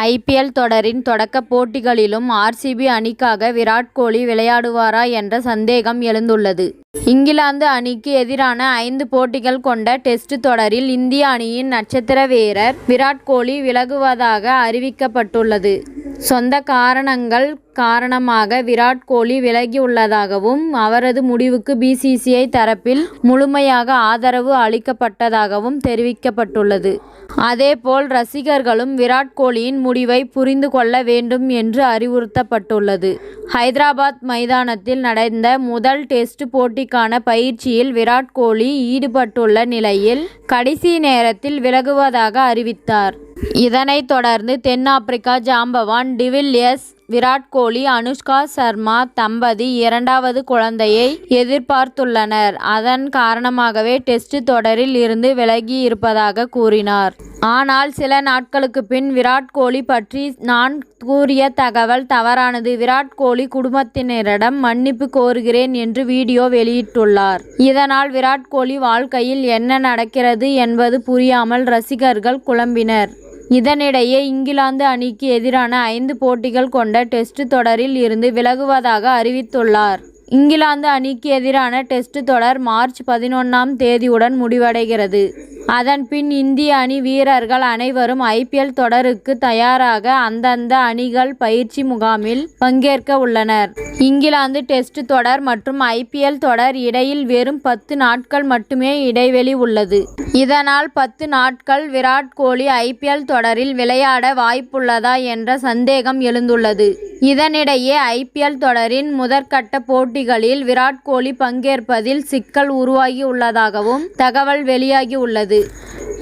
IPL தொடரின் தொடக்க போட்டிகளிலும் ஆர்சிபி அணிக்காக விராட் கோலி விளையாடுவாரா என்ற சந்தேகம் எழுந்துள்ளது. இங்கிலாந்து அணிக்கு எதிரான ஐந்து போட்டிகள் கொண்ட டெஸ்ட் தொடரில் இந்திய அணியின் நட்சத்திர வீரர் விராட் கோலி விலகுவதாக அறிவிக்கப்பட்டுள்ளது. சொந்த காரணங்கள் காரணமாக விராட் கோலி விலகியுள்ளதாகவும் அவரது முடிவுக்கு பிசிசிஐ தரப்பில் முழுமையாக ஆதரவு அளிக்கப்பட்டதாகவும் தெரிவிக்கப்பட்டுள்ளது. அதேபோல் ரசிகர்களும் விராட் கோலியின் முடிவை புரிந்து கொள்ள வேண்டும் என்று அறிவுறுத்தப்பட்டுள்ளது. ஹைதராபாத் மைதானத்தில் நடந்த முதல் டெஸ்ட் போட்டிக்கான பயிற்சியில் விராட் கோலி ஈடுபட்டுள்ள நிலையில் கடைசி நேரத்தில் விலகுவதாக அறிவித்தார். இதனைத் தொடர்ந்து தென் ஜாம்பவான் டிவில்லியர்ஸ் விராட் கோலி அனுஷ்கா சர்மா தம்பதி இரண்டாவது குழந்தையை எதிர்பார்த்துள்ளனர். அதன் காரணமாகவே டெஸ்ட் தொடரில் இருந்து விலகி இருப்பதாக கூறினார். ஆனால் சில நாட்களுக்கு பின் விராட் கோலி பற்றி நான் கூறிய தகவல் தவறானது. விராட் கோலி குடும்பத்தினரிடம் மன்னிப்பு கோருகிறேன் என்று வீடியோ வெளியிட்டுள்ளார். இதனால் விராட் கோலி வாழ்க்கையில் என்ன நடக்கிறது என்பது புரியாமல் ரசிகர்கள் குழம்பினர். இதனிடையே இங்கிலாந்து அணிக்கு எதிரான ஐந்து போட்டிகள் கொண்ட டெஸ்ட் தொடரில் இருந்து விலகுவதாக அறிவித்துள்ளார். இங்கிலாந்து அணிக்கு எதிரான டெஸ்ட் தொடர் மார்ச் பதினொன்றாம் தேதியுடன் முடிவடைகிறது. அதன்பின் இந்திய அணி வீரர்கள் அனைவரும் ஐபிஎல் தொடருக்கு தயாராக அந்தந்த அணிகள் பயிற்சி முகாமில் பங்கேற்க உள்ளனர். இங்கிலாந்து டெஸ்ட் தொடர் மற்றும் ஐபிஎல் தொடர் இடையில் வெறும் பத்து நாட்கள் மட்டுமே இடைவெளி உள்ளது. இதனால் பத்து நாட்கள் விராட் கோலி ஐபிஎல் தொடரில் விளையாட வாய்ப்புள்ளதா என்ற சந்தேகம் எழுந்துள்ளது. இதனிடையே ஐபிஎல் தொடரின் முதற்கட்ட போட்டிகளில் விராட் கோலி பங்கேற்பதில் சிக்கல் உருவாகியுள்ளதாகவும் தகவல் வெளியாகியுள்ளது.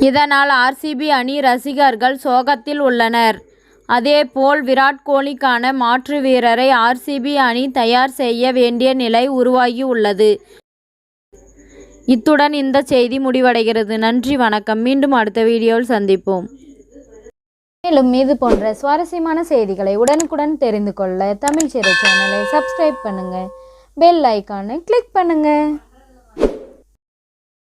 இதனால் ஆர்சிபி அணி ரசிகர்கள் சோகத்தில் உள்ளனர். அதேபோல் விராட் கோலிக்கான மாற்று வீரரை ஆர்சிபி அணி தயார் செய்ய வேண்டிய நிலை உருவாகியுள்ளது. இத்துடன் இந்த செய்தி முடிவடைகிறது. நன்றி வணக்கம் மீண்டும் அடுத்த வீடியோவில் சந்திப்போம். மேலும் இது போன்ற சுவாரஸ்யமான செய்திகளை உடனுக்குடன் தெரிந்து கொள்ள தமிழ் சிறை சேனலை சப்ஸ்கிரைப் பண்ணுங்க. பெல் ஐக்கானை கிளிக் பண்ணுங்கள்